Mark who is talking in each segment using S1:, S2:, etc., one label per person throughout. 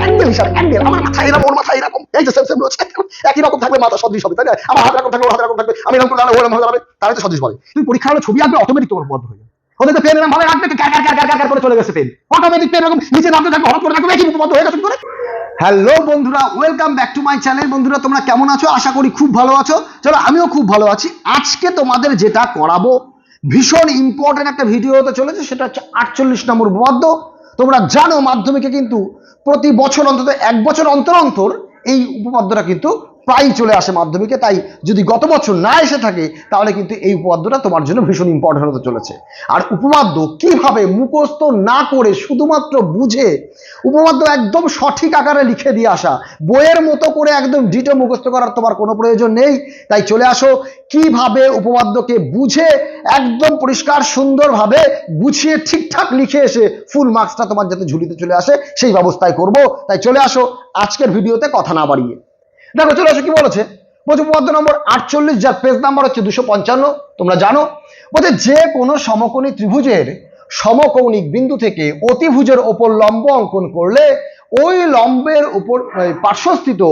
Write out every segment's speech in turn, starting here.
S1: Angle হিসাবে angle আমার মাথা এরকম, ওর মাথা এরকম। এই যে সেম সেম রয়েছে। একই রকম থাকবে মাথা, সদৃশ হবে, তাই না? আমার হাত থাকবে, ওর হাত থাকবে। আমি ওরকম হবে তাহলে তো সদৃশ বলে। পরীক্ষা হলে ছবি আঁকবে অটোমেটিক তোমার বদ্ধ হয়ে যাবে। ওদের তো পেন এরকম ভাবে রাখবে ক্যার ক্যার ক্যার ক্যার করে চলে গেছে পেন অটোমেটিক পেন এরকম থাকবে, হঠাৎ করে থাকবে হয়ে গেছে করে? হ্যালো বন্ধুরা welcome back to my channel বন্ধুরা, তোমরা কেমন আছো? আশা করি খুব ভালো আছো। চলো, আমিও খুব ভালো আছি। আজকে তোমাদের যেটা করাবো, ভীষণ ইম্পর্টেন্ট একটা ভিডিও হতে চলেছে, সেটা হচ্ছে আটচল্লিশ নম্বর উপপাদ্য তোমরা জানো মাধ্যমিকে কিন্তু প্রতি বছর অন্তত এক বছর অন্তর অন্তর এই উপপাদ্যটা কিন্তু প্রায়ই চলে আসে মাধ্যমিকে, তাই যদি গত বছর না এসে থাকে, তাহলে কিন্তু এই উপপাদ্যটা তোমার জন্য ভীষণ ইম্পর্টেন্ট হতে চলেছে। আর উপপাদ্য কীভাবে মুখস্থ না করে শুধুমাত্র বুঝে, উপপাদ্য একদম সঠিক আকারে লিখে দিয়ে আসা, বইয়ের মতো করে একদম ডিটো মুখস্থ করার তোমার কোনো প্রয়োজন নেই। তাই চলে আসো, কীভাবে উপপাদ্যকে বুঝে, একদম পরিষ্কার সুন্দরভাবে গুছিয়ে ঠিকঠাক লিখে এসে ফুল মার্কসটা তোমার যাতে ঝুলিতে চলে আসে, সেই ব্যবস্থায় করব। তাই চলে আসো, আজকের ভিডিওতে কথা না বাড়িয়ে। দেখো, চলে আসো, কি বলেছে? বলছে পদ্ম নম্বর আটচল্লিশ, যার পেজ নাম্বার হচ্ছে দুশো পঞ্চান্ন, তোমরা জানো? বলছে, যে কোনো সমকোণী ত্রিভুজের সমকৌণিক বিন্দু থেকে অতিভুজের ওপর লম্ব অঙ্কন করলে ওই লম্বের উপর পার্শ্বস্থিত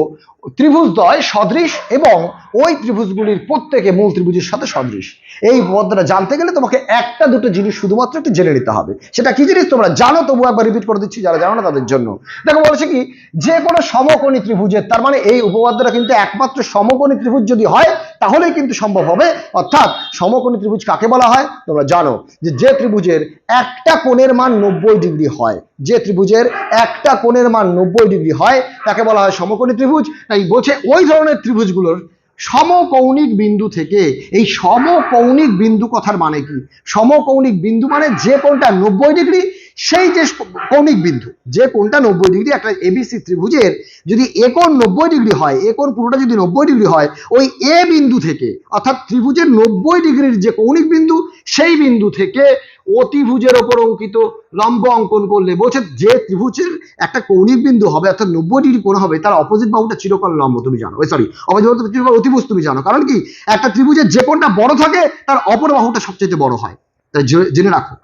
S1: ত্রিভুজদ্বয় সদৃশ এবং ওই ত্রিভুজগুলির প্রত্যেকে মূল ত্রিভুজের সাথে সদৃশ। এই পদ্ধতিটা জানতে গেলে তোমাকে একটা দুটো জিনিস শুধুমাত্র একটু জেনে নিতে হবে। সেটা কি জিনিস তোমরা জানো? তবু একবার রিপিট করে দিচ্ছি, যারা জানো না তাদের জন্য। দেখো, বলেছে কি? যে কোনো সমকোণী ত্রিভুজের, তার মানে এই উপপাদ্যটা কিন্তু একমাত্র সমকোণী ত্রিভুজ যদি হয় তাহলেই কিন্তু সম্ভব হবে। অর্থাৎ সমকোণী ত্রিভুজ কাকে বলা হয়? তোমরা জানো যে যে ত্রিভুজের একটা কোণের মান নব্বই ডিগ্রি হয়। যে ত্রিভুজের একটা কোণের মান নব্বই ডিগ্রি হয়, তাকে বলা হয় সমকোণী ত্রিভুজ। তাই বলছে ওই ধরনের ত্রিভুজগুলোর সমকৌণিক বিন্দু থেকে এই সমকৌণিক বিন্দু কথার মানে কি? সমকৌণিক বিন্দু মানে যে কোণটা নব্বই ডিগ্রি সেই যে কৌণিক বিন্দু, যে কোণটা নব্বই ডিগ্রি, একটা এবিসি ত্রিভুজের যদি এ কোণ নব্বই ডিগ্রি হয়, এ কোণ পুরোটা যদি নব্বই ডিগ্রি হয়, ওই এ বিন্দু থেকে, অর্থাৎ ত্রিভুজের নব্বই ডিগ্রির যে কৌণিক বিন্দু, সেই বিন্দু থেকে অতিভুজের ওপর অঙ্কিত লম্ব অঙ্কন করলে, বলছে যে ত্রিভুজের একটা কৌণিক বিন্দু হবে, অর্থাৎ নব্বই ডিগ্রি কোণ হবে, তার অপোজিট বাহুটা চিরকাল লম্ব, তুমি জানো। সরি অপোজিট চিরকাল অতিভুজ, তুমি জানো। কারণ কি? একটা ত্রিভুজের যে কোণটা বড় থাকে, তার অপর বাহুটা সবচেয়ে বড় হয়। তাই জেনে রাখো।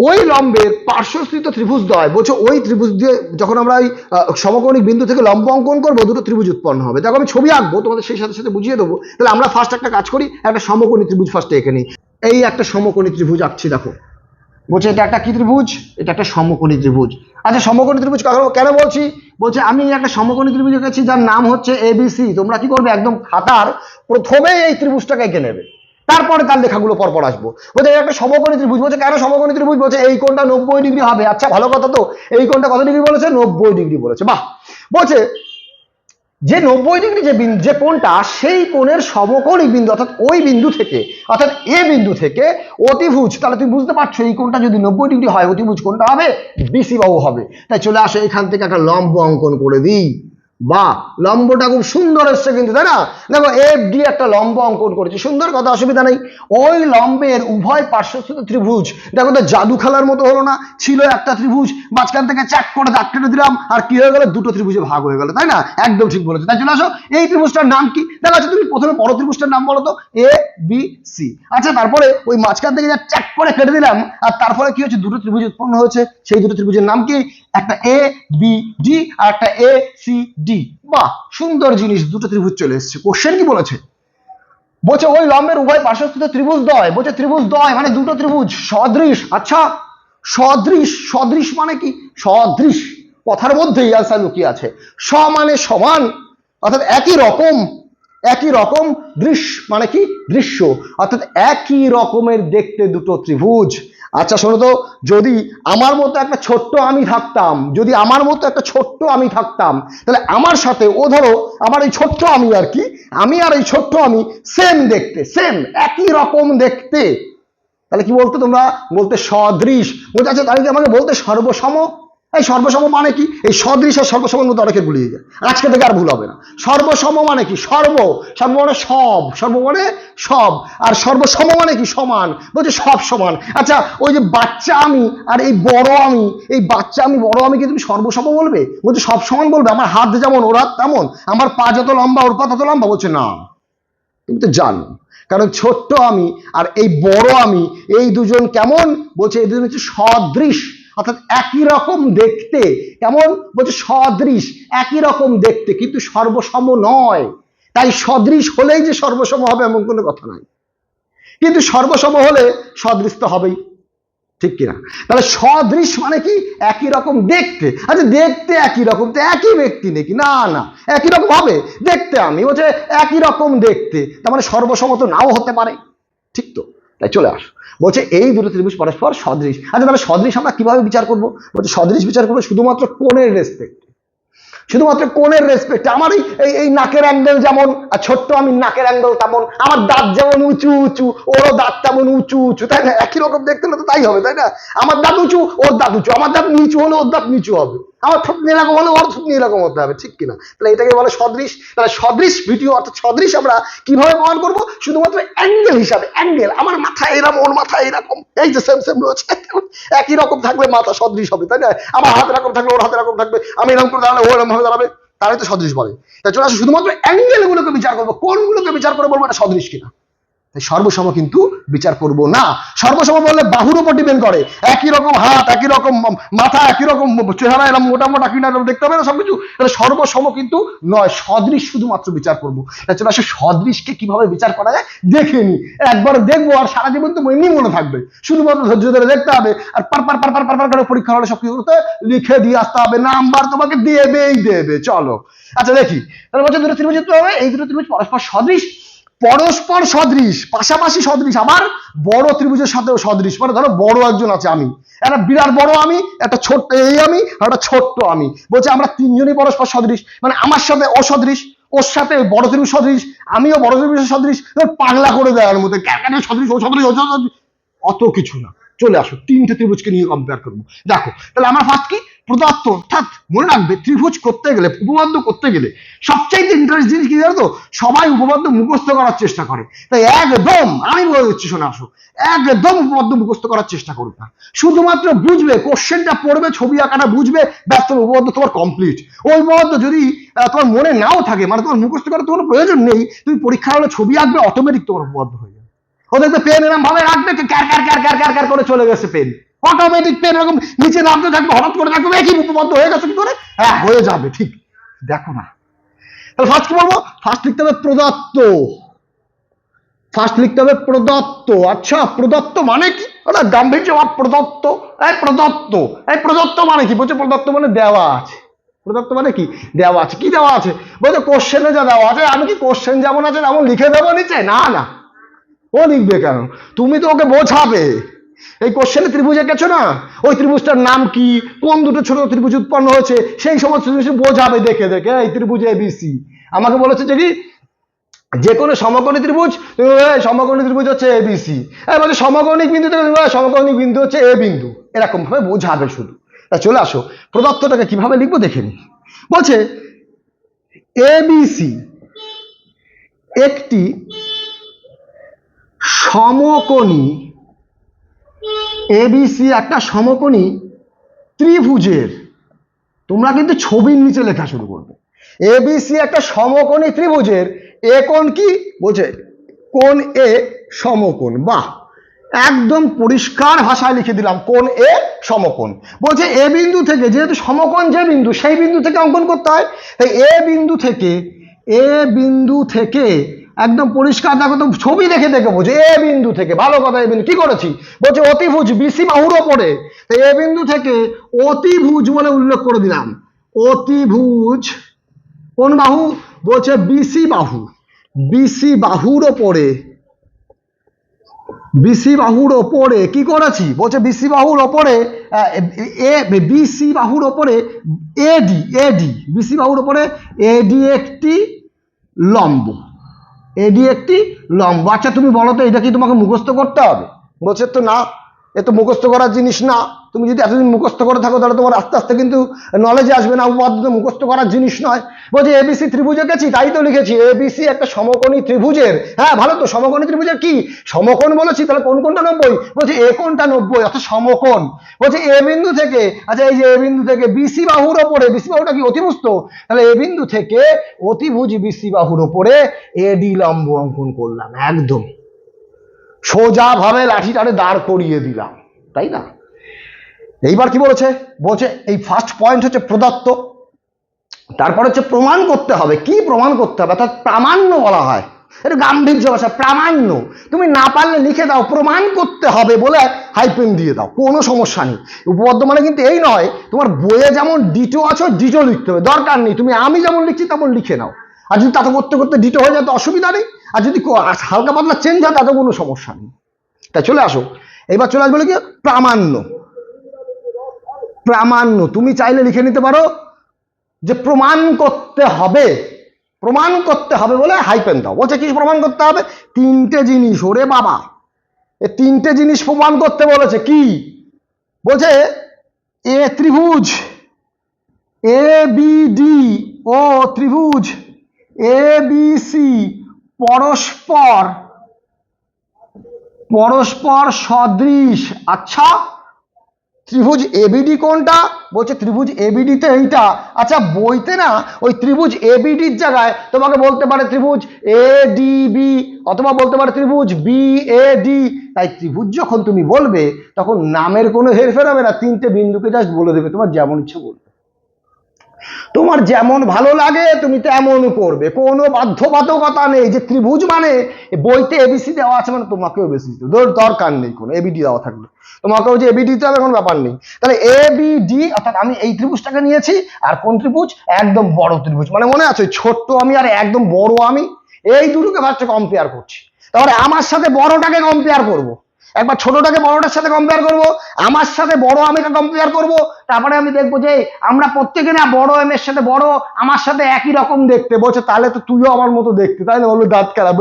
S1: ওই লম্বের পার্শ্বস্থিত ত্রিভুজ দ্বয় বলছে ওই ত্রিভুজ দিয়ে যখন আমরা আহ, সমকোণিক বিন্দু থেকে লম্ব অঙ্কন করব দুটো ত্রিভুজ উৎপন্ন হবে। দেখো আমি ছবি আঁকবো তোমাদের সেই সাথে সাথে বুঝিয়ে দেবো। তাহলে আমরা ফার্স্ট একটা কাজ করি একটা সমকোণী ত্রিভুজ ফার্স্টে এঁকে নিই। এই একটা সমকোণী ত্রিভুজ আঁকছি দেখো। বলছে এটা একটা কি ত্রিভুজ? এটা একটা সমকোণী ত্রিভুজ। আচ্ছা সমকোণী ত্রিভুজ কেন বলছি? বলছে আমি একটা সমকোণী ত্রিভুজ এঁকেছি যার নাম হচ্ছে এবিসি তোমরা কি করবে? একদম খাতার প্রথমে এই ত্রিভুজটাকে এঁকে নেবে। তারপরে তার লেখাগুলো পরপর আসব। বলছে একটা সমকোণী ত্রিভুজ বলছে কেন সমকোণী ত্রিভুজ বলছে এই কোণটা নব্বই ডিগ্রি হবে? আচ্ছা ভালো কথা তো। এই কোণটা কত ডিগ্রি বলেছে? নব্বই ডিগ্রি বলেছে। বাহ! বলছে, যে নব্বই ডিগ্রি যে বিন্দু যে কোণটা, সেই কোণের সমকোণী বিন্দু, অর্থাৎ ওই বিন্দু থেকে, অর্থাৎ এ বিন্দু থেকে অতিভুজ, তাহলে তুমি বুঝতে পারছ, এই কোণটা যদি নব্বই ডিগ্রি হয়, অতিভুজ কোণটা হবে বিসি বাহু হবে। তাই চলে আসো এখান থেকে একটা লম্ব অঙ্কন করে দিই। বা লম্বটা খুব সুন্দর এসছে কিন্তু, তাই না? দেখো এফ ডি একটা লম্ব অঙ্কন করেছে। সুন্দর কথা, অসুবিধা নেই। ওই লম্বের উভয় পার্শ্বস্থিত ত্রিভুজ। দেখো তো, জাদু খেলার মতো হলো না, ছিল একটা ত্রিভুজ। মাঝখান থেকে চ্যাক করে দাগ কেটে দিলাম, আর কি হয়ে গেল? দুটো ত্রিভুজে ভাগ হয়ে গেল, তাই না? একদম ঠিক বলেছ। তাই চলে আসো, এই ত্রিভুজটার নাম কি? দেখো আচ্ছা তুমি প্রথমে বড় ত্রিভুজটার নাম বলো তো এ বি সি আচ্ছা তারপরে ওই মাঝখান থেকে যা চ্যাক করে কেটে দিলাম, আর তারপরে কি হচ্ছে দুটো ত্রিভুজ উৎপন্ন হয়েছে। সেই দুটো ত্রিভুজের নাম কি? একটা এ বি ডি আর একটা এ সি ডি বাহ, সুন্দর জিনিস, দুটো ত্রিভুজ চলে এসছে। কোশ্চেন কি বলেছে? বলছে, ওই লম্বের উভয় পার্শ্বস্থিত ত্রিভুজ দয়। বলছে, ত্রিভুজ দয় মানে দুটো ত্রিভুজ, সদৃশ। আচ্ছা সদৃশ সদৃশ মানে কি? সদৃশ। কথার মধ্যেই আনসার লুকিয়ে আছে। স মানে সমান, অর্থাৎ একই রকম। একই রকম দৃশ্য মানে কি দৃশ্য, অর্থাৎ একই রকমের দেখতে দুটো ত্রিভুজ। আচ্ছা শোনো তো, যদি আমার মতো একটা ছোট্ট আমি থাকতাম, যদি আমার মতো একটা ছোট্ট আমি থাকতাম, তাহলে আমার সাথে, ও ধরো, আমার এই ছোট্ট আমি আর কি, আমি আর এই ছোট্ট আমি সেম দেখতে সেম একই রকম দেখতে। তাহলে কি বলতো তোমরা? বলতে সদৃশ। বলতে আচ্ছা তাহলে কি আমাকে বলতে সর্বসম এই সর্বসম মানে কি? এই সদৃশ আর সর্বসমের মধ্যে অনেকে ভুলিয়ে যায়। আজকে থেকে আর ভুল হবে না। সর্বসম মানে কি? সর্ব সর্ব মানে সব, সর্ব মানে সব, আর সর্বসম মানে কি? সমান। বলছে সব সমান। আচ্ছা ওই যে বাচ্চা আমি আর এই বড় আমি, এই বাচ্চা আমি, বড় আমি কি তুমি সর্বসম বলবে? বলছে সব সমান বলবে। আমার হাত যেমন, ওর হাত তেমন। আমার পা যত লম্বা, ওর পা তত লম্বা। বলছে না। তুমি তো জানো। কারণ ছোট্ট আমি আর এই বড় আমি, এই দুজন কেমন? বলছে এই দুজন হচ্ছে সদৃশ। অর্থাৎ একই রকম দেখতে, কেমন? বলছে সদৃশ, একই রকম দেখতে, কিন্তু সর্বসম নয়। তাই সদৃশ হলেই যে সর্বসম হবে এমন কোনো কথা নাই। কিন্তু সর্বসম হলে সদৃশ তো হবেই, ঠিক কিনা? তাহলে সদৃশ মানে কি? একই রকম দেখতে। আচ্ছা দেখতে একই রকম, তো একই ব্যক্তি নাকি? না না, একই রকম হবে। দেখতে আমি, বলছে একই রকম দেখতে। তার মানে সর্বসম তো নাও হতে পারে, ঠিক তো? তাই চলে আস। বলছে, এই দুটো ত্রিভুজ পরস্পর সদৃশ। আচ্ছা তাহলে সদৃশ আমরা কীভাবে বিচার করব? বলছে, সদৃশ বিচার করব শুধুমাত্র কোণের রেসপেক্ট শুধুমাত্র কোণের রেসপেক্ট আমার এই, এই- এই নাকের অ্যাঙ্গেল যেমন, আর ছোট্ট আমি নাকের অ্যাঙ্গেল তেমন, আমার দাঁত যেমন উঁচু উঁচু ওরও দাঁত তেমন উঁচু উঁচু, তাই না? একই রকম দেখতে হলে তো তাই হবে, তাই না? আমার দাঁত উঁচু, ওর দাঁত উঁচু, আমার দাঁত নিচু হলে ওর দাঁত নিচু হবে। আমার থুতনি এরকম হলে ওর থুতনি এরকম হতে হবে, ঠিক কিনা? তাহলে এটাকে বলে সদৃশ, তাহলে সদৃশ ভিডিও অর্থাৎ সদৃশ আমরা কীভাবে প্রমাণ করব? শুধুমাত্র অ্যাঙ্গেল হিসাবে অ্যাঙ্গেল আমার মাথা এরকম, ওর মাথা এরকম, এই যে সেম সেম রয়েছে, একই রকম থাকলে মাথা সদৃশ হবে, তাই না? আমার হাত এরকম থাকলে ওর হাত এরকম থাকবে, আমি এরকম করে দাঁড়ালে ও এরকম ভাবে দাঁড়াবে তারাই তো সদৃশ বলে। তাই চলে আসো, শুধুমাত্র অ্যাঙ্গেল গুলোকে বিচার করব, কোনগুলোকে বিচার করে বলব এটা সদৃশ কিনা? সর্বসম কিন্তু বিচার করব না। সর্বসম বললে বাহুর উপর ডিপেন্ড করে। একই রকম হাত, একই রকম মাথা, একই রকম চেহারা এরকম মোটা মোটা কিনা দেখতে হবে না সবকিছু? তাহলে সর্বসম কিন্তু নয়, সদৃশ শুধুমাত্র বিচার করব। চলে আসো, সদৃশকে কীভাবে বিচার করা যায়? দেখে নি। একবার দেখব আর সারা জীবন তো এমনি মনে থাকবে। শুধুমাত্র ধৈর্য ধরে দেখতে হবে। আর পার পার পার পার পার পার করে পরীক্ষা হলে সব কিছু করতে লিখে দিয়ে আসতে হবে, নাম্বার তোমাকে দেবেই দেবে। চলো। আচ্ছা দেখি। তাহলে বলছে দুটো ত্রিভুজ হবে। এই দুটো ত্রিভুজ পরস্পর সদৃশ। পরস্পর সদৃশ, পাশাপাশি সদৃশ, আবার বড় ত্রিভুজের সাথেও সদৃশ। মানে ধরো বড় একজন আছে আমি, একটা বিরাট বড় আমি, একটা ছোট্ট এই আমি একটা ছোট্ট আমি। বলছে আমরা তিনজনই পরস্পর সদৃশ মানে আমার সাথে অসদৃশ ওর সাথে বড় ত্রিভুজ সদৃশ, আমিও বড় ত্রিভুজের সদৃশ পাগলা করে দেওয়ার মধ্যে, কেন সদৃশ, ও সদৃশ ও সদৃশ। অত কিছু না। চলে আসো, তিনটে ত্রিভুজকে নিয়ে কম্পেয়ার করব। দেখো, তাহলে আমার ফার্স্ট কি? প্রদত্ত অর্থাৎ মনে রাখবে, ত্রিভুজ করতে গেলে উপপাদ্য করতে গেলে সবচাইতে ইন্টারেস্ট জিনিস কি জানো সবাই উপপাদ্য মুখস্থ করার চেষ্টা করে। তাই একদম, আমি বলে দিচ্ছি, শোনা, আসো। একদম উপপাদ্য মুখস্থ করার চেষ্টা করবে না। শুধুমাত্র বুঝবে কোশ্চেনটা পড়বে, ছবি আঁকাটা বুঝবে ব্যস্ত উপপাদ্য তোমার কমপ্লিট ওই উপপাদ্য যদি তোমার মনে নাও থাকে মানে তোমার মুখস্থ করার কোনো প্রয়োজন নেই, তুমি পরীক্ষা হলে ছবি আঁকবে অটোমেটিক তোমার উপপাদ্য হয়ে যাবে। ওদের তো পেন এরকম ভাবে রাখবে ক্যার ক্যার ক্যার ক্যার ক্যার করে চলে গেছে পেন অটোমেটিক পেন এরকম নিচে নামতে থাকবে, হঠাৎ করে থাকবে, একই উপপাদ্য হয়ে গেছে, কি করে? হ্যাঁ হয়ে যাবে, ঠিক। দেখো না। তাহলে ফার্স্ট কি বলব? ফার্স্ট লিখতে হবে প্রদত্ত। ফার্স্ট লিখতে হবে প্রদত্ত। আচ্ছা প্রদত্ত মানে কি? ওটা গাম্ভীর্য ভাব প্রদত্ত। এই প্রদত্ত। এই প্রদত্ত মানে কি? বলছে প্রদত্ত মানে দেওয়া আছে। প্রদত্ত মানে কি? দেওয়া আছে। কি দেওয়া আছে? বলছে কোশ্চেনে যা দেওয়া আছে, আমি কি কোশ্চেন যেমন আছে তেমন লিখে দেবো নিচে? না না। ও লিখবে কেন? তুমি তো ওকে বোঝাবে। এই কোশ্চেনে ত্রিভুজ এঁকেছো না? ওই ত্রিভুজটার নাম কি? কোন দুটো ছোট ত্রিভুজ উৎপন্ন হয়েছে? সেই সমস্ত জিনিস বোঝাবে, দেখে দেখে। এই ত্রিভুজ এবিসি আমাকে বলেছে যে কি? যে কোনো সমকোণী ত্রিভুজ সমকোণী ত্রিভুজ হচ্ছে এবিসি বলছে সমকোণিক বিন্দু থেকে সমকোণিক বিন্দু হচ্ছে এ বিন্দু। এরকম ভাবে বোঝাবে শুধু। তা চলে আসো। প্রদত্তটাকে কীভাবে লিখব দেখে নি। বলছে এ এবিসি একটি সমকোণী এবিসি একটা সমকোণী ত্রিভুজের। তোমরা কিন্তু ছবির নিচে লেখা শুরু করবে। এবিসি একটা সমকোণী ত্রিভুজের এ কোণ কি? বলছে, কোণ এ সমকোণ। বাহ! একদম পরিষ্কার ভাষায় লিখে দিলাম কোন এ সমকোণ। বলছে এ বিন্দু থেকে যেহেতু সমকোণ যে বিন্দু, সেই বিন্দু থেকে অঙ্কন করতে হয়। তাই এ বিন্দু থেকে এ বিন্দু থেকে একদম পরিষ্কার, দেখো তো ছবি দেখে দেখে বোঝে, এ বিন্দু থেকে, ভালো কথা এ বিন্দু, কি করেছি? বলছে অতিভুজ, বিসি বাহুর ওপরে তো এ বিন্দু থেকে অতিভুজ বলে উল্লেখ করে দিলাম। অতিভুজ, কোন বাহু? বলছে বিসি বাহু। বিসি বাহুর ওপরে বিসি বাহুর ওপরে কি করেছি? বলছে বিসি বাহুর ওপরে, এ বিসি বাহুর ওপরে এডি এডি বিসি বাহুর ওপরে এডি একটি লম্ব। এডি একটি লম্বা। আচ্ছা তুমি বলো তো, এটা কি তোমাকে মুখস্থ করতে হবে? বলছে তো না। এ তো মুখস্থ করার জিনিস না। তুমি যদি এতদিন মুখস্থ করে থাকো, তাহলে তোমার আস্তে আস্তে কিন্তু নলেজে আসবে না। উপাদ্য মুখস্থ করার জিনিস নয়। বলছে এবিসি ত্রিভুজ এঁকেছি তাই তো লিখেছি। এবিসি একটা সমকোণী ত্রিভুজের। হ্যাঁ ভালো তো, সমকোণী ত্রিভুজের কি? সমকোণ বলেছি, তাহলে কোন কোনটা নব্বই? বলছি, এ কোনটা নব্বই? অর্থাৎ সমকোণ। বলছি, এ বিন্দু থেকে আচ্ছা এই যে এ বিন্দু থেকে বিসি বাহুর ওপরে বিসি বাহুটা কি অতিভুজ তো? তাহলে এ বিন্দু থেকে অতিভুজ বিসি বাহুর ওপরে এডি লম্ব অঙ্কন করলাম একদম সোজা ভাবে লাঠিটারে দাঁড় করিয়ে দিলাম, তাই না? এইবার কি বলেছে? বলছে, এই ফার্স্ট পয়েন্ট হচ্ছে প্রদত্ত, তারপর হচ্ছে প্রমাণ করতে হবে। কি প্রমাণ করতে হবে? অর্থাৎ প্রামাণ্য বলা হয়। এটা গাম্ভীর্য ভাষা, প্রামাণ্য। তুমি না পারলে লিখে দাও, প্রমাণ করতে হবে বলে হাইপেন দিয়ে দাও। কোনো সমস্যা নেই। উপপাদ্য মানে কিন্তু এই নয়, তোমার বইয়ে যেমন ডিটো আছো ডিটো লিখতে হবে। দরকার নেই। তুমি আমি যেমন লিখছি, তেমন লিখে নাও। আর যদি তাতে করতে করতে ডিটো হয়ে যায়, তো অসুবিধা নেই। আর যদি হালকা পাতলা চেঞ্জ হয় তাতে কোনো সমস্যা নেই। তাই চলে আসো। এবার চলে আসবে কি প্রামাণ্য। প্রামাণ্য। তুমি চাইলে লিখে নিতে পারো যে প্রমাণ করতে হবে। প্রমাণ করতে হবে বলে হাইপেন দাও বলছে কি প্রমাণ করতে হবে? তিনটে জিনিস। ওরে বাবা। এ তিনটে জিনিস প্রমাণ করতে বলেছে কি? বলছে এ ত্রিভুজ, এ বি ডি, ও ত্রিভুজ, এ বি সি পরস্পর পরস্পর সদৃশ। আচ্ছা ত্রিভুজ এবিডি কোনটা? বলছে ত্রিভুজ এবিডিতে এইটা। আচ্ছা বইতে না ওই ত্রিভুজ এবিডির জায়গায় তোমাকে বলতে পারে ত্রিভুজ এ ডি বি অথবা বলতে পারে ত্রিভুজ বি এ ডি তাই ত্রিভুজ যখন তুমি বলবে, তখন নামের কোনো হেরফের হবে না, তিনটে বিন্দুকে জাস্ট বলে দেবে, তোমার যেমন ইচ্ছে বলবে। তোমার যেমন ভালো লাগে, তুমি তেমন করবে। কোনো বাধ্যবাধকতা নেই, যে ত্রিভুজ মানে বইতে এবিসি দেওয়া আছে মানে তোমাকেও এবিসি দিতে। দরকার নেই কোনো এবিডি দেওয়া থাকলে। তোমাকেও যে এবিডি দিতে হবে কোনো ব্যাপার নেই। তাহলে এ বি ডি অর্থাৎ আমি এই ত্রিভুজটাকে নিয়েছি, আর কোন ত্রিভুজ? একদম বড় ত্রিভুজ। মানে মনে আছে ছোট্ট আমি আর একদম বড় আমি, এই দুটোকে ভাবছে কম্পেয়ার করছি। তাহলে আমার সাথে বড়টাকে কম্পেয়ার করব। একবার ছোটটাকে বড়টার সাথে কম্পেয়ার করব, আমার সাথে বড় আমিকে কম্পেয়ার করব, তারপরে আমি দেখব যে, আমরা প্রত্যেকে না বড় এম এর সাথে বড়, আমার সাথে একই রকম দেখতে। বলছে, তাহলে তো তুইও আমার মতো দেখতে। তাই না বলল দাঁত খারাপ।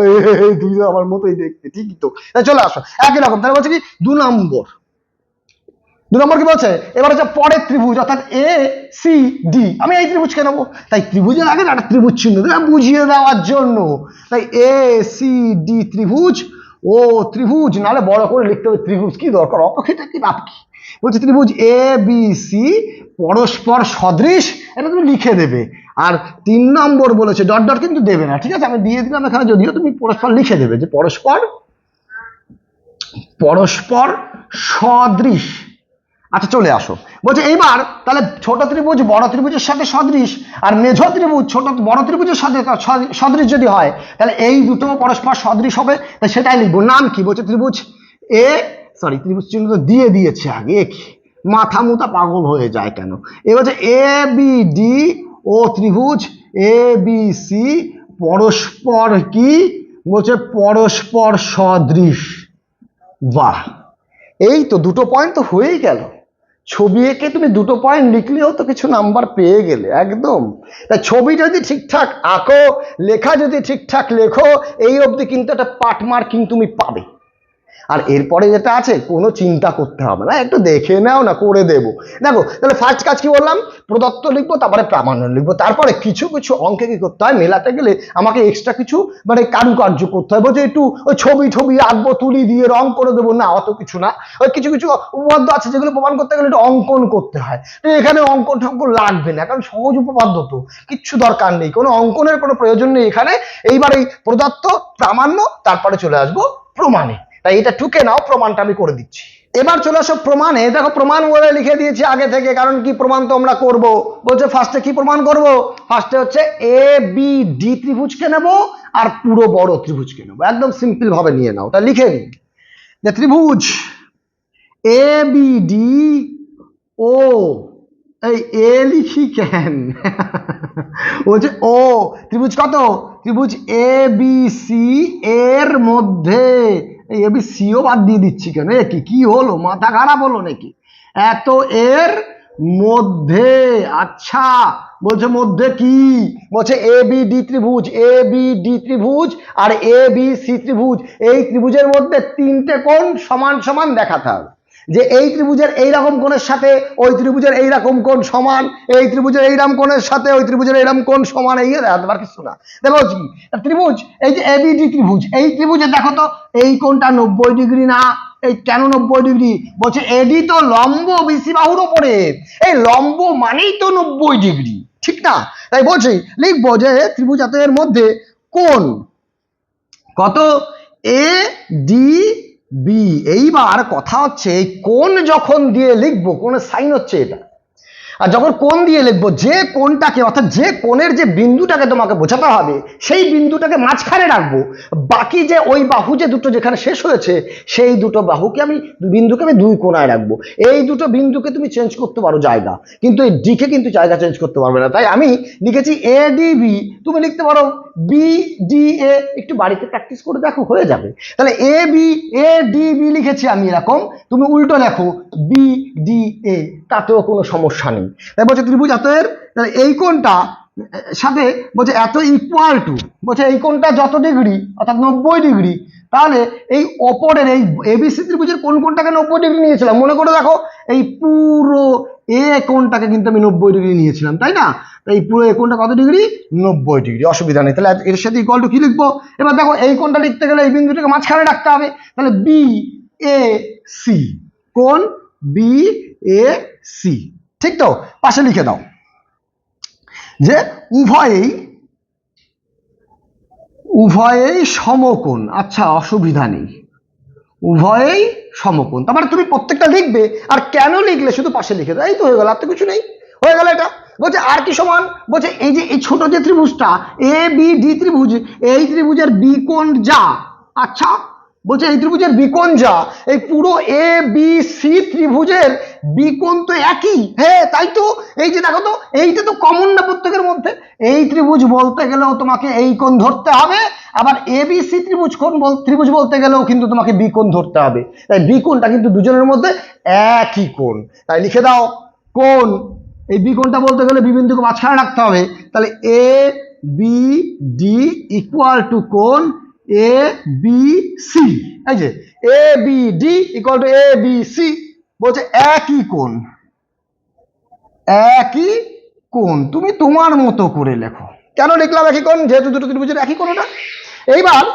S1: তুইও আমার মতোই দেখতে। ঠিকই তো। চলে আসো, একই রকম। তাহলে বলছে কি, দু নম্বর। দু নম্বর কি বলছে? এবার হচ্ছে পরের ত্রিভুজ, অর্থাৎ এ সি ডি আমি এই ত্রিভুজকে নেব। তাই ত্রিভুজের আগে একটা ত্রিভুজ চিহ্ন বুঝিয়ে দেওয়ার জন্য। তাই এ সি ডি ত্রিভুজ ও ত্রিভুজ, নাহলে বড় করে লিখতে হবে ত্রিভুজ, কি দরকার? খেটে কি লাভ কি বলছে ত্রিভুজ এ বি সি পরস্পর সদৃশ, এটা তুমি লিখে দেবে। আর তিন নম্বর বলেছে, ডট ডট কিন্তু দেবে না, ঠিক আছে? আমি দিয়ে দিলাম এখানে, যদিও তুমি পরস্পর লিখে দেবে যে পরস্পর পরস্পর সদৃশ। আচ্ছা চলে আসো। বলছে, এইবার তাহলে ছোট ত্রিভুজ, বড় ত্রিভুজের সাথে সদৃশ আর মেঝ ত্রিভুজ, ছোট, বড় ত্রিভুজের সাথে সদৃশ যদি হয়, তাহলে এই দুটো পরস্পর সদৃশ হবে। তাই সেটাই লিখব। নাম কি? বলছে, ত্রিভুজ এ সরি ত্রিভুজ চিহ্ন তো দিয়ে দিয়েছে আগে কি? মাথা মুতা পাগল হয়ে যায় কেন? এ বলছে, এ, বি, ডি, ও ত্রিভুজ, এ, বি, সি, পরস্পর কি? বলছে, পরস্পর সদৃশ। বাহ! এই তো দুটো পয়েন্ট তো হয়েই গেল। ছবি এঁকে তুমি দুটো পয়েন্ট লিখলেও তো কিছু নাম্বার পেয়ে গেলে, একদম। তাই ছবি যদি ঠিকঠাক আঁকো, লেখা যদি ঠিকঠাক লেখো, এই অবধি কিন্তু একটা পাট মার্কিং তুমি পাবে। আর এরপরে যেটা আছে, কোনো চিন্তা করতে হবে না। একটু দেখে নাও না, করে দেবো। দেখো, তাহলে ফার্স্ট কাজ কি বললাম? প্রদত্ত লিখব, তারপরে প্রামাণ্য লিখব। তারপরে কিছু কিছু অঙ্কে কি করতে হয়? মেলাতে গেলে আমাকে এক্সট্রা কিছু মানে কারুকার্য করতে হয়। বলছে, একটু ওই ছবি ছবি আঁকবো, তুলি দিয়ে রং করে দেবো। না, অত কিছু না। ওই কিছু কিছু উপপাদ্য আছে যেগুলো প্রমাণ করতে গেলে একটু অঙ্কন করতে হয়। তো এখানে অঙ্কন ঠঙ্কন লাগবে না, কারণ সহজ উপপাদ্য তো, কিচ্ছু দরকার নেই। কোনো অঙ্কনের কোনো প্রয়োজন নেই এখানে। এইবার এই প্রদত্ত, প্রামাণ্য, তারপরে চলে আসব প্রমাণে। তাই এটা টুকে নাও, প্রমাণটা আমি করে দিচ্ছি। এবার চলে আসো প্রমাণে। দেখো, প্রমাণ বলে লিখে দিয়েছি আগে থেকে, কারণ কি প্রমাণ তো আমরা করব। বলছে ফার্স্টে কি প্রমাণ করব? ফার্স্টে হচ্ছে এ বি ডি ত্রিভুজকে নেব আর পুরো বড় ত্রিভুজকে নেব। একদম সিম্পল ভাবে নিয়ে নাও। তা লিখে নিই। যে ত্রিভুজ এ বি ডি ও এই এ লিখি কেন? বলছে ও ত্রিভুজ কত? ত্রিভুজ এ বি সি এর মধ্যে। এই এ বি সিও বাদ দিয়ে দিচ্ছি কেন? এ কি কি হলো? মাথা খারাপ হলো নাকি? এত এর মধ্যে আচ্ছা বলছে মধ্যে কি? বলছে এ বি ডি ত্রিভুজ এ বি ডি ত্রিভুজ আর এ বি সি ত্রিভুজ। এই ত্রিভুজের মধ্যে তিনটে কোণ সমান সমান দেখাতে হবে। যে এই ত্রিভুজের এইরকম কোণের সাথে, ওই ত্রিভুজের এইরকম কোণ সমান, এই ত্রিভুজের এইরকম কোণের সাথে, ওই ত্রিভুজের এইরকম কোণ সমান, এই দেখাবার কিছু না। দেখো কি ত্রিভুজ, এই যে এবিডি ত্রিভুজ, এই ত্রিভুজে দেখো তো, এই কোণটা নব্বই ডিগ্রি না, এই কেন নব্বই ডিগ্রি? বলছে এডি তো লম্ব বিসি বাহুর ওপরে, এই লম্ব মানেই তো নব্বই ডিগ্রি, ঠিক না? তাই বলছি, লিখব যে ত্রিভুজ এত এর মধ্যে কোন কত? এ ডি বি এইবার কথা হচ্ছে কোন যখন দিয়ে লিখব কোন সাইন হচ্ছে এটা। আর যখন কোন দিয়ে লিখব, যে কোনটাকে অর্থাৎ যে কোণের যে বিন্দুটাকে তোমাকে বোঝাতে হবে, সেই বিন্দুটাকে মাঝখানে রাখব। বাকি যে ওই বাহু যে দুটো যেখানে শেষ হয়েছে, সেই দুটো বাহুকে আমি, বিন্দুকে আমি দুই কোণায় রাখব। এই দুটো বিন্দুকে তুমি চেঞ্জ করতে পারো জায়গা। কিন্তু এই ডিকে কিন্তু জায়গা চেঞ্জ করতে পারবে না। তাই আমি লিখেছি এ ডি বি তুমি লিখতে পারো বি ডি এ একটু বাড়িতে প্র্যাকটিস করে দেখো, হয়ে যাবে। তাহলে A B A D B লিখেছি আমি এরকম। তুমি উল্টো লেখো বি ডি এ তাতেও কোনো সমস্যা নেই। তাই বলছে ত্রিভুজ এতের তাহলে এই আহ, সাথে বলছে এত ইকুয়াল টু বলছে এই কোণটা যত ডিগ্রি অর্থাৎ নব্বই ডিগ্রি তাহলে এই ওপরের এই এবিসি ত্রিভুজের কোন কোনটাকে নব্বই ডিগ্রি নিয়েছিলাম? মনে করে দেখো এই পুরো এ কোণটাকে কিন্তু আমি নব্বই ডিগ্রি নিয়েছিলাম তাই না? তাই এই পুরো এ কোণটা কত ডিগ্রি? নব্বই ডিগ্রি অসুবিধা নেই তাহলে এর সাথে ইকুয়াল টু কি লিখব? এবার দেখো এই কোনটা লিখতে গেলে এই বিন্দুটাকে মাঝখানে রাখতে হবে তাহলে বি এ সি কোন বি এ সি ঠিক তো? পাশে লিখে দাও। যে উভয়েই উভয়েই সমকোণ। আচ্ছা অসুবিধা নেই। উভয়েই সমকোণ। তার মানে তুমি প্রত্যেকটা লিখবে, আর কেন লিখলে শুধু পাশে লিখে দাও? এই তো হয়ে গেল, আর তো কিছু নেই। হয়ে গেল এটা। বলছে, আর কি সমান? বলছে, এই যে, এই ছোট যে ত্রিভুজটা এ বি ডি ত্রিভুজ, এই ত্রিভুজের বি কোণ যা। আচ্ছা বলছে, এই ত্রিভুজের বিকোণ যা, এই পুরো এ বি সি ত্রিভুজের বিকোণ তো একই। হ্যাঁ তাই তো, এই যে দেখো তো, এইটা তো কমন না প্রত্যেকের মধ্যে। এই ত্রিভুজ বলতে গেলেও তোমাকে এই কোণ ধরতে হবে, আবার এ বি সি ত্রিভুজ কোণ ত্রিভুজ বলতে গেলেও কিন্তু তোমাকে বিকোণ ধরতে হবে। তাই বিকোণটা কিন্তু দুজনের মধ্যে একই কোণ। তাই লিখে দাও, কোণ, এই বিকোণটা বলতে গেলে বি বিন্দুকে মাঝখানে রাখতে হবে। তাহলে A B D equal to কোণ এ বি সি এই যে A B D equal to A B C বলছে একই কোণ। একই কোণ। তুমি তোমার মতো করে লেখো। কেন লিখলাম একই কোণ? যেহেতু দুটো ত্রিভুজের একই কোণ ওটা। এইবার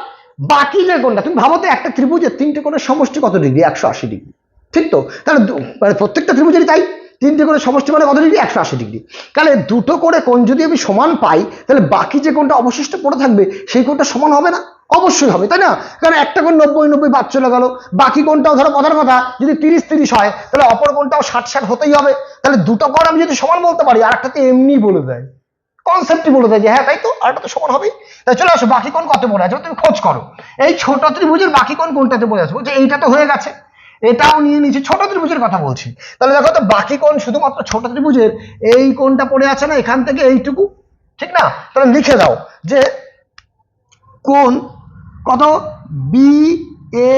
S1: বাকি যে কোণটা, তুমি ভাবো তো একটা ত্রিভুজের তিনটে কোণের সমষ্টি কত ডিগ্রি? একশো আশি ডিগ্রি। ঠিক তো? তাহলে মানে প্রত্যেকটা ত্রিভুজেরই তাই। তিনটে করে সমষ্টি মানে কত ডিগ্রি? একশো আশি ডিগ্রি। তাহলে দুটো করে কোণ যদি আমি সমান পাই, তাহলে বাকি যে কোণটা অবশিষ্ট পড়ে থাকবে, সেই কোণটা সমান হবে না। অবশ্যই হবে, তাই না? কারণ একটা কোন নব্বই নব্বই বাদ চলে গেল। বাকি কোনটাও ধরো কথার কথা, যদি তিরিশ তিরিশ হয়, তাহলে অপর কোণটাও ষাট ষাট হতেই হবে। তাহলে দুটো কোণ আমি যদি সমান বলতে পারি আর একটাতে এমনি বলে দেয়। কনসেপ্টই বলে দেয় যে হ্যাঁ তাই তো আর একটা তো সমান হবেই। তাই চলে আসো, বাকি কোণ কত পড়ে আছে? তুমি খোঁজ করো। এই ছোট ত্রিভুজের বাকি কোন কোনটাতে পড়ে আছে? বলছে, এইটা তো হয়ে গেছে। এটাও নিয়ে নিয়েছি, ছোট ত্রিভুজের কথা বলছি। তাহলে দেখো তো, বাকি কোন শুধুমাত্র ছোট ত্রিভুজের, এই কোনটা পড়ে আছে না, এখান থেকে এইটুকু, ঠিক না? তাহলে লিখে দাও যে কোণ কত? বি এ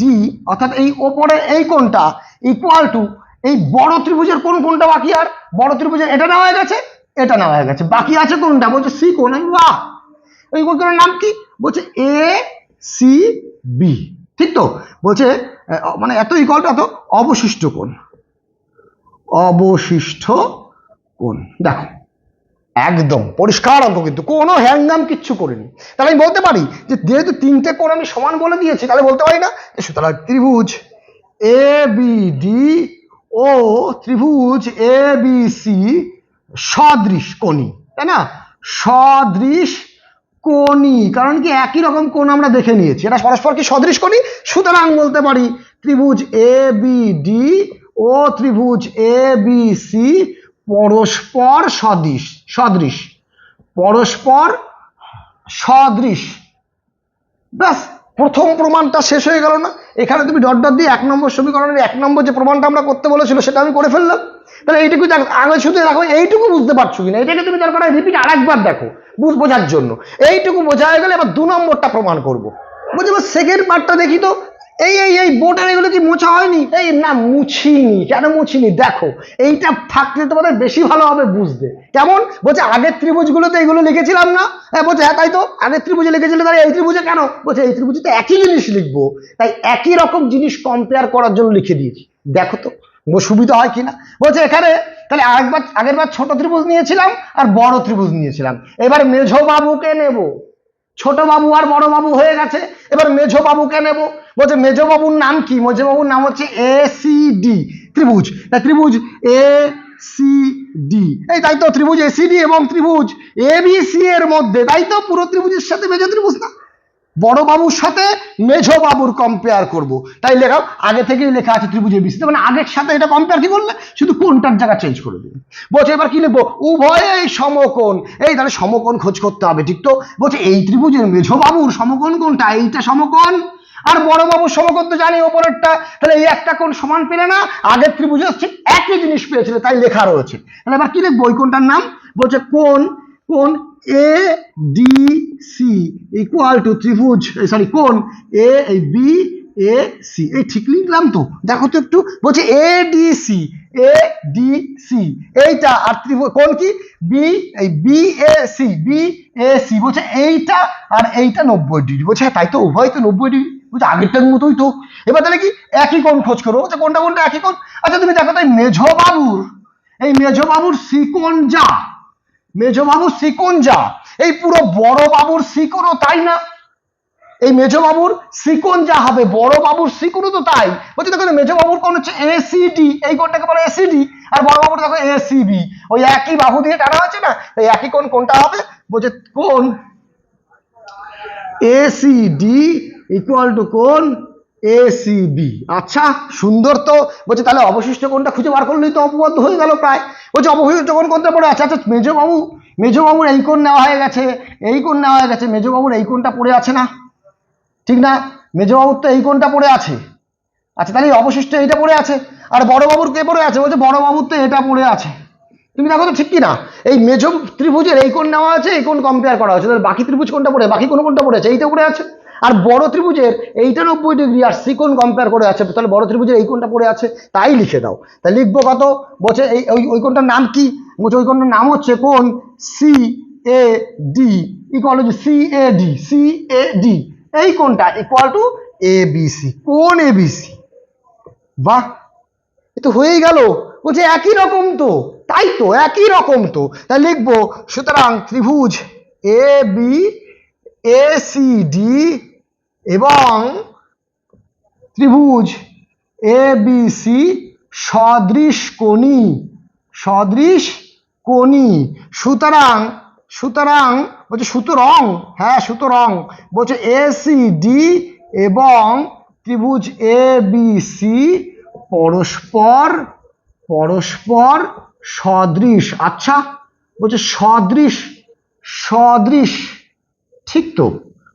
S1: ডি অর্থাৎ এই ওপরে এই কোণটা ইকুয়াল টু এই বড় ত্রিভুজের কোন কোনটা বাকি আর? বড় ত্রিভুজের এটা নেওয়া হয়ে গেছে, এটা নেওয়া হয়ে গেছে। বাকি আছে কোনটা? বলছে সি কোন আমি বাহ! ওই কোণটার নাম কি? বলছে এ সি বি ঠিক তো? বলছে মানে এত ইকুয়াল টু এত অবশিষ্ট কোণ। অবশিষ্ট কোণ। দেখো একদম পরিষ্কার অঙ্ক কিন্তু, কোনো হ্যাঙ্গাম কিচ্ছু করিনি। তাহলে আমি বলতে পারি যে যেহেতু তিনটে কোণ আমি সমান বলে দিয়েছি, তাহলে বলতে পারি না সুতরাং ত্রিভুজ এ বি ডি ও ত্রিভুজ এ বি সি সদৃশ কোণী, তাই না? সদৃশ কোণী, কারণ কি একই রকম কোণ আমরা দেখে নিয়েছি। এটা পরস্পর কি সদৃশ কোণী? সুতরাং বলতে পারি ত্রিভুজ এ বি ডি ও ত্রিভুজ এ বি সি পরস্পর সদৃশ সদৃশ। পরস্পর সদৃশ। ব্যাস, প্রথম প্রমাণটা শেষ হয়ে গেল না। এখানে তুমি ডট ডট দিয়ে এক নম্বর সমীকরণের এক নম্বর যে প্রমাণটা আমরা করতে বলেছিল সেটা আমি করে ফেললাম। তাহলে এইটুকু দেখ, আগে শুধু দেখো, এইটুকু বুঝতে পারছ কিনা? এটাকে তুমি দরকার রিপিট আরেকবার দেখো, বুঝ বোঝার জন্য। এইটুকু বোঝা হয়ে গেলে এবার দু নম্বরটা প্রমাণ করব। বলছি সেকেন্ড পার্টটা দেখি তো এই এই এই বোর্ডের এগুলো কি মোছা হয়নি? এই, না, মুছিনি। কেন মুছিনি? দেখো, এইটা থাকলে তোমাদের বেশি ভালো হবে বুঝতে। কেমন? বলছে, আগের ত্রিভুজগুলোতে এগুলো লিখেছিলাম না? হ্যাঁ বলছে হ্যাঁ তাই তো। আগের ত্রিভুজে লিখেছিল, তাহলে এই ত্রিভুজে কেন? বলছে, এই ত্রিভুজে তো একই জিনিস লিখব। তাই একই রকম জিনিস কম্পেয়ার করার জন্য লিখে দিয়েছি। দেখো তো সুবিধা হয় কিনা? বলছে, এখানে, তাহলে আরেকবার আগের বার ছোট ত্রিভুজ নিয়েছিলাম আর বড় ত্রিভুজ নিয়েছিলাম। এবার মেঝো বাবুকে নেব। ছোট বাবু আর বড় বাবু হয়ে গেছে, এবার মেঝো বাবুকে নেব। বলছে মেজ বাবুর নাম কি? মেজ বাবুর নাম হচ্ছে এ সি ডি ত্রিভুজ। ত্রিভুজ এ সি ডি এই তাই তো ত্রিভুজ ডি এবং ত্রিভুজ এ বি সি এর মধ্যে। তাই তো পুরো ত্রিভুজের সাথে মেঝো ত্রিভুজ না? বড় বাবুর সাথে মেঝ বাবুর কম্পেয়ার করব। তাই লেখাও আগে থেকেই লেখা আছে ত্রিভুজের বিস্তৃতি মানে আগের সাথে এটা কম্পেয়ার কি করলে? শুধু কোনটার জায়গা চেঞ্জ করে দিন বলছে, এবার কি লিখব? উভয়েই সমকোণ। এই তাহলে সমকোণ খোঁজ করতে হবে, ঠিক তো? বলছে, এই ত্রিভুজের মেঝ বাবুর সমকোণ কোনটা? এইটা সমকোণ। আর বড় বাবুর সমকোণ তো জানি ওপরেরটা। তাহলে এই একটা কোণ সমান পেলে না, আগের ত্রিভুজে ঠিক একই জিনিস পেয়েছিল, তাই লেখা রয়েছে। তাহলে এবার কি লিখব? ওই কোনটার নাম? বলছে কোন কোন A D C equal to ত্রিভুজ সরি কোন এ এই বি এ সি এই ঠিক লিখলাম তো। দেখো তো একটু, বলছে A D C A D C এইটা আর ত্রিভুজ কোন কি? বি এই B A C B A C বলছে এইটা আর এইটা নব্বই ডিগ্রি, বলছে হ্যাঁ তাই তো উভয় তো নব্বই ডিগ্রি, বলছে আগেরটার মতোই তো। এবার তাহলে কি? একই কোণ খোঁজ করো, বলছে কোনটা কোনটা একই কোণ? আচ্ছা তুমি দেখো তাই মেঝো বাবুর, এই মেঝো বাবুর সিকোণ যা মেজো বাবুর সিকোণ যা। এই পুরো বড় বাবুর সিকোণও তাই না? এই মেজো বাবুর সিকোণ যা হবে, বড় বাবুর সিকোণও তো তাই। বলছি দেখো মেজো বাবুর কোণ হচ্ছে এসিডি এই কোণটাকে বলে এসিডি আর বড় বাবুর দেখো এসিবি ওই একই বাহু দিয়ে টানা আছে না? এই একই কোণ কোনটা হবে, বলছে কোণ? এসিডি ইকুয়াল টু কোণ এসিবি আচ্ছা সুন্দর তো। বলছে, তাহলে অবশিষ্ট কোনটা খুঁজে বার করলেই তো অপবদ্ধ হয়ে গেল প্রায়। বলছে, অবশিষ্ট কোণ কোনটা পড়ে আছে আচ্ছা মেজবাবু, মেজবাবুর এই কোণ নেওয়া হয়ে গেছে। এই কোণ নেওয়া হয়ে গেছে। মেজবাবুর এই কোণটা পড়ে আছে না? ঠিক না? মেজবাবুর তো এই কোণটা পড়ে আছে। আচ্ছা তাহলে অবশিষ্ট এইটা পড়ে আছে। আর বড় বাবুর কে পড়ে আছে? বলছে বড় বাবুর তো এটা পড়ে আছে। তুমি দেখো তো ঠিক কি না? এই মেজ ত্রিভুজের এই কোণ নেওয়া আছে, এই কোণ কম্পেয়ার করা হয়েছে। তাহলে বাকি ত্রিভুজ কোনটা পড়ে, বাকি কোন কোনটা পড়ে আছে? এইটা পড়ে আছে। আর বড় ত্রিভুজের এইটা নব্বই ডিগ্রি আর সি কোণ কম্পেয়ার করে আছে, তাহলে বড় ত্রিভুজের এই কোণটা পড়ে আছে, তাই লিখে দাও। তাই লিখব কত? বলছে এই, ওই ওই কোণটার নাম কি? বলছে ওই কোণটার নাম হচ্ছে কোন C A D equal to C A D C A D এই কোণটা equal to A B C কোণ এ বি সি বাহ! এ তো হয়েই গেল। বলছে একই রকম তো, তাই তো, একই রকম তো। তাই লিখব, সুতরাং ত্রিভুজ A B A C D এবং ত্রিভুজ এ বি সি সদৃশ কোণী সদৃশ কোণী। সুতরাং সুতরাং বলছে সুতরং হ্যাঁ সুতরং। বলছে এ সি ডি এবং ত্রিভুজ এ বি সি পরস্পর পরস্পর সদৃশ। আচ্ছা বলছে সদৃশ সদৃশ, ঠিক তো?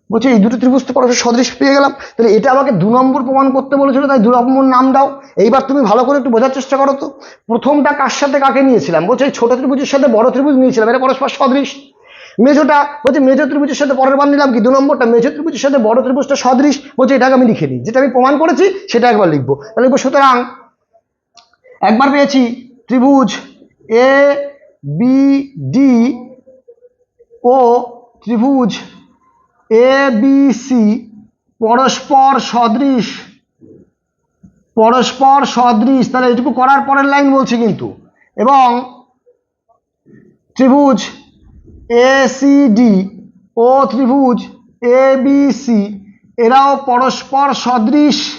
S1: বলছে, এই দুটো ত্রিভুজ তো পরস্পর সদৃশ পেয়ে গেলাম। তাহলে এটা আমাকে দু নম্বর প্রমাণ করতে বলেছিল, তাই দু নম্বর নাম দাও। এইবার তুমি ভালো করে একটু বোঝার চেষ্টা করো তো। প্রথমটা কার সাথে কাকে নিয়েছিলাম? বলছে, এই ছোট ত্রিভুজের সাথে বড় ত্রিভুজ নিয়েছিলাম, এটা পরস্পর সদৃশ। মেজোটা বলছে মেজো ত্রিভুজের সাথে পরের বার নিলাম কি? দু নম্বরটা মেজো ত্রিভুজের সাথে বড় ত্রিভুজটা সদৃশ। বলছে, এটাকে আমি লিখে নিই। যেটা আমি প্রমাণ করেছি, সেটা একবার লিখব। তাহলে লিখব, সুতরাং একবার পেয়েছি ত্রিভুজ এ বি ডি ও ত্রিভুজ এ বি সি পরস্পর সদৃশ। পরস্পর সদৃশ, তাহলে এটুকু করার পরের লাইন বলছি কিন্তু। এবং ত্রিভুজ এ সি ডি ও ত্রিভুজ এ বি সি এরাও পরস্পর সদৃশ।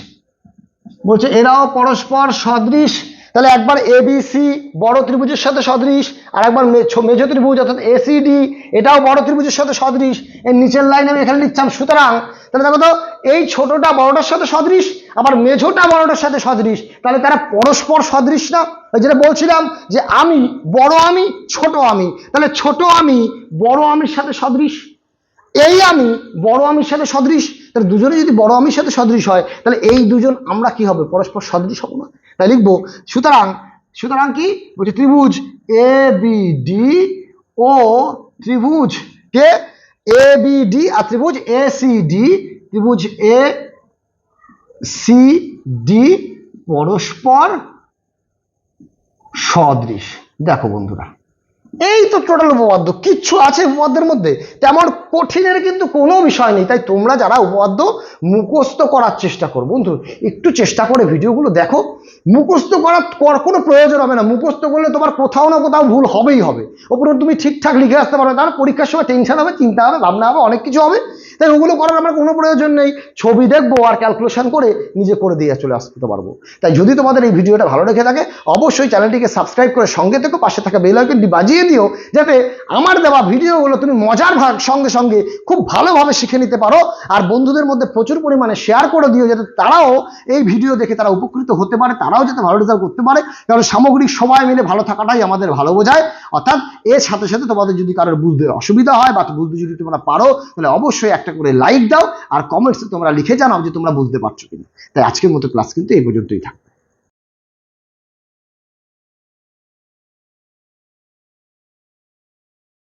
S1: বলছে এরাও পরস্পর সদৃশ। তাহলে একবার এবিসি বড় ত্রিভুজের সাথে সদৃশ, আর একবার মেজ ত্রিভুজ অর্থাৎ এসিডি এটাও বড় ত্রিভুজের সাথে সদৃশ। এর নিচের লাইন আমি এখানে লিখছিলাম সুতরাং, তাহলে দেখো তো, এই ছোটটা বড়টার সাথে সদৃশ, আবার মেঝোটা বড়টার সাথে সদৃশ। তাহলে তারা পরস্পর সদৃশ না? যেটা বলছিলাম যে আমি বড় আমি, ছোট আমি। তাহলে ছোট আমি বড় আমির সাথে সদৃশ, এই আমি বড় আমির সাথে সদৃশ তাহলে দুজনে যদি বড় আমির সাথে সদৃশ হয়, তাহলে এই দুজন আমরা কি হবে? পরস্পর সদৃশ হব না। তাই লিখব, সুতরাং সুতরাং কি? বলছে ত্রিভুজ এ বি ডি ও ত্রিভুজ কে? এ বি ডি আর ত্রিভুজ এ সি ডি ত্রিভুজ এ সি ডি পরস্পর সদৃশ। দেখো বন্ধুরা এই তো টোটাল উপপাদ্য, কিচ্ছু আছে উপপাদ্যের মধ্যে। তেমন কঠিনের কিন্তু কোনো বিষয় নেই। তাই তোমরা যারা উপপাদ্য মুখস্থ করার চেষ্টা করো, বন্ধু, একটু চেষ্টা করে ভিডিওগুলো দেখো। মুখস্থ করার কর- কোনো প্রয়োজন হবে না। মুখস্থ করলে তোমার কোথাও না কোথাও ভুল হবেই হবে। ওপরে তুমি ঠিকঠাক লিখে আসতে পারবে। তার পরীক্ষার সময় টেনশন হবে, চিন্তা হবে, ভাবনা হবে, অনেক কিছু হবে। তাই ওগুলো করার আমার কোনো প্রয়োজন নেই। ছবি দেখব আর ক্যালকুলেশন করে নিজে করে দিয়ে চলে আসতে পারব। তাই যদি তোমাদের এই ভিডিওটা ভালো লেগে থাকে, অবশ্যই চ্যানেলটিকে সাবস্ক্রাইব করে সঙ্গে থেকে, পাশে থাকা বেল আইকনটি বাজিয়ে দিও যাতে আমার দেওয়া ভিডিওগুলো তুমি মজার ভাগ সঙ্গে সঙ্গে খুব ভালোভাবে শিখে নিতে পারো। আর বন্ধুদের মধ্যে প্রচুর পরিমাণে শেয়ার করে দিও যাতে তারাও এই ভিডিও দেখে তারা উপকৃত হতে পারে, তারাও যাতে ভালো রেজাল্ট করতে পারে। কারণ সামগ্রিক সবাই মিলে ভালো থাকাটাই আমাদের ভালো বোঝায়। অর্থাৎ এর সাথে সাথে তোমাদের যদি কারোর বুঝতে অসুবিধা হয় বা বুঝতে যদি তোমরা পারো, তাহলে অবশ্যই একটা করে লাইক দাও। আর কমেন্টসে তোমরা লিখে জানাও যে তোমরা বুঝতে পারছ কিনা। তাই আজকের মতো ক্লাস কিন্তু এই পর্যন্তই থাকবে